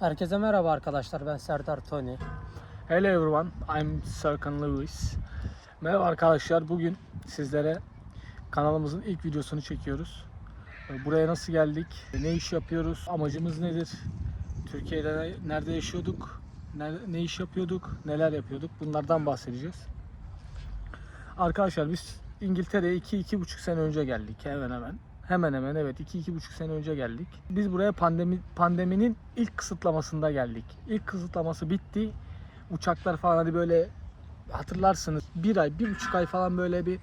Herkese merhaba arkadaşlar. Ben Serdar Tony. Hello everyone, I'm Serkan Lewis. Merhaba arkadaşlar, bugün sizlere kanalımızın ilk videosunu çekiyoruz. Buraya nasıl geldik, ne iş yapıyoruz, amacımız nedir, Türkiye'de ne- nerede yaşıyorduk, ne iş yapıyorduk, neler yapıyorduk bunlardan bahsedeceğiz. Arkadaşlar biz İngiltere'ye 2-2,5 sene önce geldik hemen hemen. Hemen hemen evet 2-2,5 sene önce geldik. Biz buraya pandemi pandeminin ilk kısıtlamasında geldik. İlk kısıtlaması bitti uçaklar falan hani böyle hatırlarsınız bir ay, bir buçuk ay falan böyle bir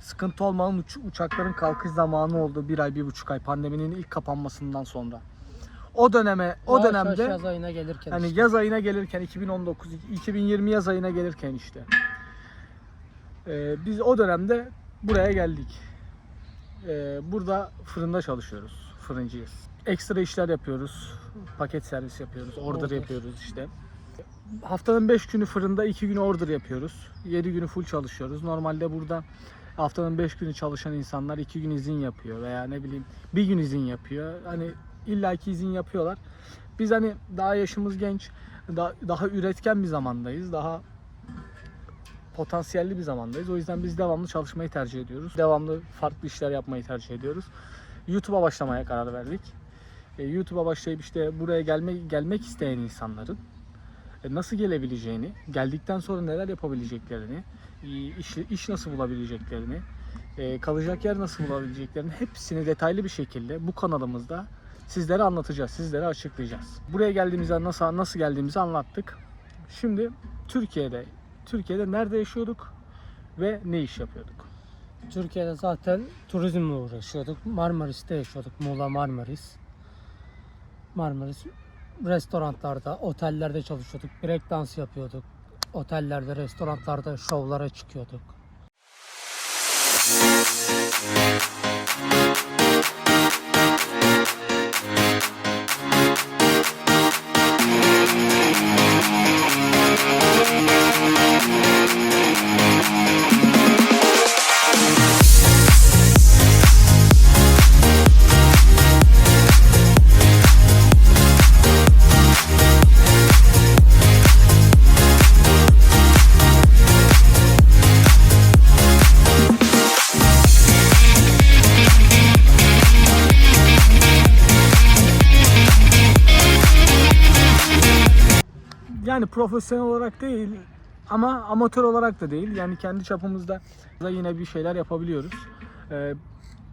sıkıntı olmanın uç- uçakların kalkış zamanı oldu. Bir ay, bir buçuk ay pandeminin ilk kapanmasından sonra. O döneme, o Yavaş yavaş dönemde yaz ayına gelirken hani işte. yaz ayına gelirken 2019, 2020 yaz ayına gelirken işte. Ee, biz o dönemde buraya geldik. Ee, burada fırında çalışıyoruz. Fırıncıyız. Ekstra işler yapıyoruz. Paket servis yapıyoruz. Order, Order. yapıyoruz işte. Haftanın 5 günü fırında, 2 günü order yapıyoruz. 7 günü full çalışıyoruz. Normalde burada haftanın 5 günü çalışan insanlar 2 gün izin yapıyor veya ne bileyim bir gün izin yapıyor. Hani illaki izin yapıyorlar. Biz hani daha yaşımız genç, daha, daha üretken bir zamandayız. Daha potansiyelli bir zamandayız. O yüzden biz devamlı çalışmayı tercih ediyoruz. Devamlı farklı işler yapmayı tercih ediyoruz. YouTube'a başlamaya karar verdik. E, YouTube'a başlayıp işte buraya gelme, gelmek isteyen insanların e, nasıl gelebileceğini, geldikten sonra neler yapabileceklerini, e, iş, iş nasıl bulabileceklerini, e, kalacak yer nasıl bulabileceklerini hepsini detaylı bir şekilde bu kanalımızda sizlere anlatacağız, sizlere açıklayacağız. Buraya geldiğimizde nasıl nasıl geldiğimizi anlattık. Şimdi Türkiye'de, Türkiye'de nerede yaşıyorduk ve ne iş yapıyorduk? Türkiye'de zaten turizmle uğraşıyorduk. Marmaris'te yaşıyorduk. Muğla Marmaris. Marmaris restoranlarda, otellerde çalışıyorduk. Break dans yapıyorduk. Otellerde, restoranlarda şovlara çıkıyorduk. Yani profesyonel olarak değil ama amatör olarak da değil. Yani kendi çapımızda da yine bir şeyler yapabiliyoruz. Ee,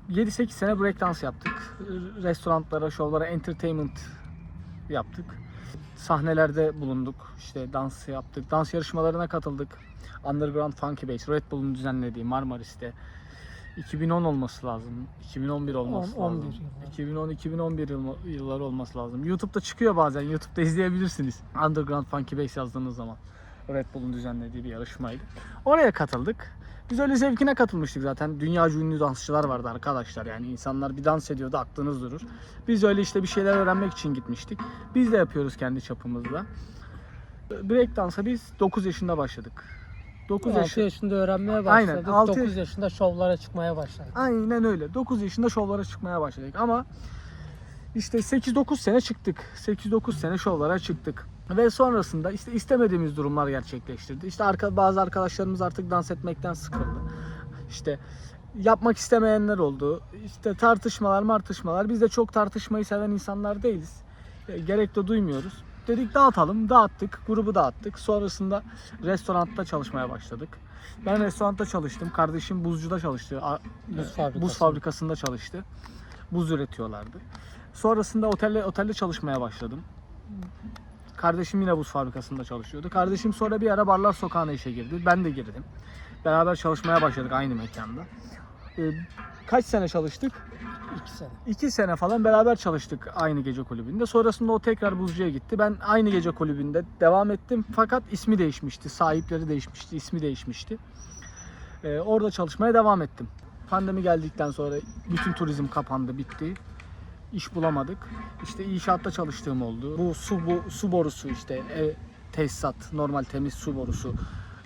7-8 sene breakdance yaptık. Restoranlara, şovlara entertainment yaptık. Sahnelerde bulunduk. İşte dans yaptık. Dans yarışmalarına katıldık. Underground Funky Bass, Red Bull'un düzenlediği Marmaris'te. 2010 olması lazım. 2011 olması On- lazım. 11 yılı. 2010-2011 yıl- yılları olması lazım. YouTube'da çıkıyor bazen. YouTube'da izleyebilirsiniz. Underground Funky Bass yazdığınız zaman. Red Bull'un düzenlediği bir yarışmaydı. Oraya katıldık. Biz öyle zevkine katılmıştık zaten. Dünyaca ünlü dansçılar vardı arkadaşlar. Yani insanlar bir dans ediyordu aklınız durur. Biz öyle işte bir şeyler öğrenmek için gitmiştik. Biz de yapıyoruz kendi çapımızda. Breakdance'a biz 9 yaşında başladık. 9 6 yaşı... yaşında öğrenmeye Aynen, başladık. altı 9 yaş- yaşında şovlara çıkmaya başladık. Aynen öyle. 9 yaşında şovlara çıkmaya başladık ama işte 8-9 sene çıktık. 8-9 sene şovlara çıktık. Ve sonrasında işte istemediğimiz durumlar gerçekleştirdi. İşte arka, bazı arkadaşlarımız artık dans etmekten sıkıldı. İşte yapmak istemeyenler oldu. İşte tartışmalar martışmalar. Biz de çok tartışmayı seven insanlar değiliz. E, Gerek de duymuyoruz. Dedik dağıtalım. Dağıttık. Grubu dağıttık. Sonrasında restoranda çalışmaya başladık. Ben restoranda çalıştım. Kardeşim buzcuda çalıştı. Buz e, fabrikasında. Buz fabrikasında çalıştı. Buz üretiyorlardı. Sonrasında otelde otelde çalışmaya başladım. Kardeşim yine buz fabrikasında çalışıyordu. Kardeşim sonra bir ara Barlar Sokağı'na işe girdi. Ben de girdim. Beraber çalışmaya başladık aynı mekanda. Ee, kaç sene çalıştık? 2 sene. İki sene falan beraber çalıştık aynı gece kulübünde. Sonrasında o tekrar buzcuya gitti. Ben aynı gece kulübünde devam ettim. Fakat ismi değişmişti. Sahipleri değişmişti. ismi değişmişti. Ee, orada çalışmaya devam ettim. Pandemi geldikten sonra bütün turizm kapandı, bitti. İş bulamadık. İşte inşaatta çalıştığım oldu. Bu su bu su borusu işte ev, tesisat, normal temiz su borusu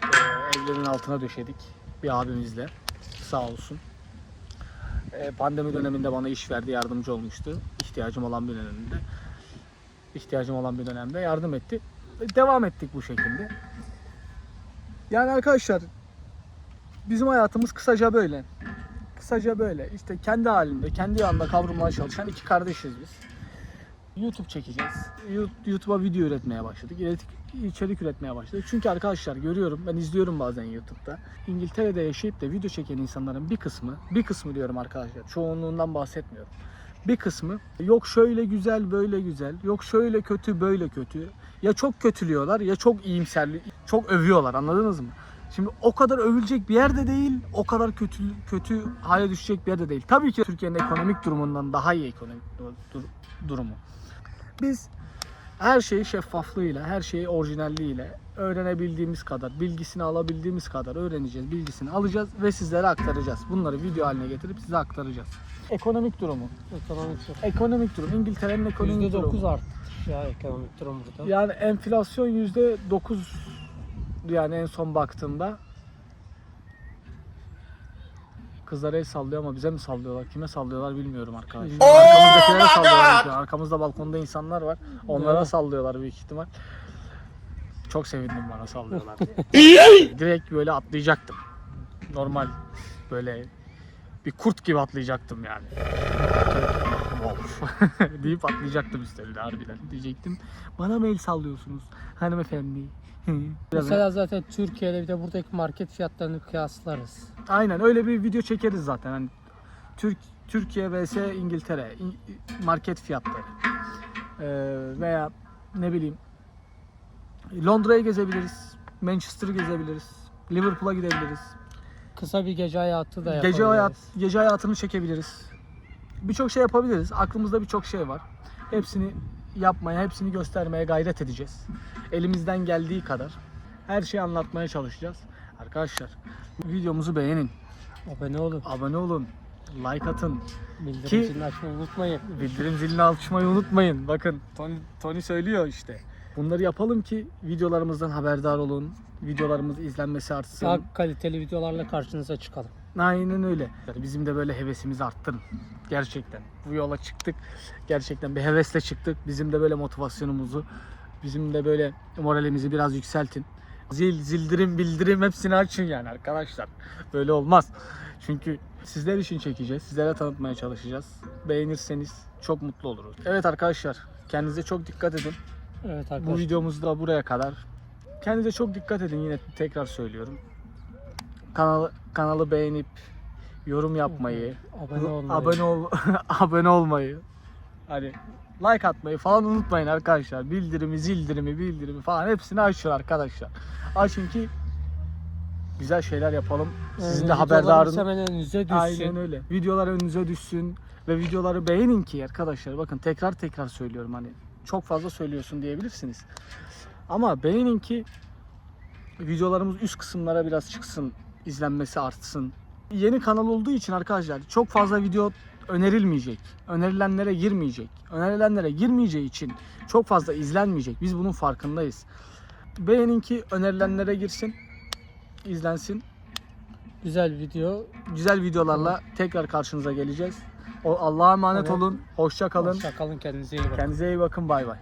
e, evlerin altına döşedik bir abimizle. Sağ olsun. E, pandemi döneminde bana iş verdi, yardımcı olmuştu. ihtiyacım olan bir döneminde. ihtiyacım olan bir dönemde yardım etti. Ve Devam ettik bu şekilde. Yani arkadaşlar bizim hayatımız kısaca böyle. Kısaca böyle. İşte kendi halinde, kendi yanında kavrulmaya çalışan iki kardeşiz biz. YouTube çekeceğiz. YouTube'a video üretmeye başladık. İçerik, üretmeye başladık. Çünkü arkadaşlar görüyorum, ben izliyorum bazen YouTube'da. İngiltere'de yaşayıp da video çeken insanların bir kısmı, bir kısmı diyorum arkadaşlar, çoğunluğundan bahsetmiyorum. Bir kısmı yok şöyle güzel, böyle güzel, yok şöyle kötü, böyle kötü. Ya çok kötülüyorlar ya çok iyimser, çok övüyorlar anladınız mı? Şimdi o kadar övülecek bir yerde değil, o kadar kötü kötü hale düşecek bir yerde değil. Tabii ki Türkiye'nin ekonomik durumundan daha iyi ekonomik dur- durumu. Biz her şeyi şeffaflığıyla, her şeyi orijinalliğiyle öğrenebildiğimiz kadar, bilgisini alabildiğimiz kadar öğreneceğiz, bilgisini alacağız ve sizlere aktaracağız. Bunları video haline getirip size aktaracağız. Ekonomik durumu. Ekonomik sorun. Ekonomik durum. İngiltere'nin ekonomik durumu. %9 artmış ya ekonomik durum burada. Yani enflasyon yüzde dokuz yani en son baktığımda Kızlar el sallıyor ama bize mi sallıyorlar? Kime sallıyorlar bilmiyorum arkadaşlar. Bilmiyorum. Arkamızdakilere sallıyorlar. çünkü. Arkamızda balkonda insanlar var. Onlara sallıyorlar büyük ihtimal. Çok sevindim bana sallıyorlar diye. Direkt böyle atlayacaktım. Normal böyle bir kurt gibi atlayacaktım yani. Of. deyip atlayacaktım üstlerine harbiden. Diyecektim bana mail sallıyorsunuz hanımefendi. Mesela zaten Türkiye'de bir de buradaki market fiyatlarını kıyaslarız. Aynen öyle bir video çekeriz zaten. Hani Türk Türkiye vs İngiltere İng- market fiyatları. Ee, veya ne bileyim Londra'yı gezebiliriz. Manchester'ı gezebiliriz. Liverpool'a gidebiliriz. Kısa bir gece hayatı da yapabiliriz. Gece hayat gece hayatını çekebiliriz. Birçok şey yapabiliriz. Aklımızda birçok şey var. Hepsini yapmaya, hepsini göstermeye gayret edeceğiz. Elimizden geldiği kadar her şeyi anlatmaya çalışacağız. Arkadaşlar videomuzu beğenin, Abone olun. abone olun, like atın, Bildirim Ki- zilini açmayı unutmayın. bildirim zilini açmayı unutmayın. Bakın Tony, Tony söylüyor işte. Bunları yapalım ki videolarımızdan haberdar olun. Videolarımız izlenmesi artsın. Daha kaliteli videolarla karşınıza çıkalım. Aynen öyle. Yani bizim de böyle hevesimizi arttırın. Gerçekten. Bu yola çıktık. Gerçekten bir hevesle çıktık. Bizim de böyle motivasyonumuzu, bizim de böyle moralimizi biraz yükseltin. Zil, zildirim, bildirim hepsini açın yani arkadaşlar. Böyle olmaz. Çünkü sizler için çekeceğiz. Sizlere tanıtmaya çalışacağız. Beğenirseniz çok mutlu oluruz. Evet arkadaşlar. Kendinize çok dikkat edin. Evet Bu arkadaşlar. videomuz da buraya kadar. Kendinize çok dikkat edin yine tekrar söylüyorum. Kanalı kanalı beğenip yorum yapmayı, Abone olmayı. abone ol abone olmayı, hani like atmayı falan unutmayın arkadaşlar. Bildirimi, zildirimi, bildirimi falan hepsini açın arkadaşlar. Açın ki güzel şeyler yapalım. Sizin de Yani videolarımız haberdarın önünüze düşsün. Aynen öyle. Videolar önünüze düşsün ve videoları beğenin ki arkadaşlar. Bakın tekrar tekrar söylüyorum hani çok fazla söylüyorsun diyebilirsiniz. Ama beğenin ki videolarımız üst kısımlara biraz çıksın, izlenmesi artsın. Yeni kanal olduğu için arkadaşlar çok fazla video önerilmeyecek. Önerilenlere girmeyecek. Önerilenlere girmeyeceği için çok fazla izlenmeyecek. Biz bunun farkındayız. Beğenin ki önerilenlere girsin, izlensin Güzel video. güzel videolarla tekrar karşınıza geleceğiz. O Allah'a emanet Evet. olun. Hoşça kalın. Hoşça kalın kendinize iyi bakın. Kendinize iyi bakın. Bay bay.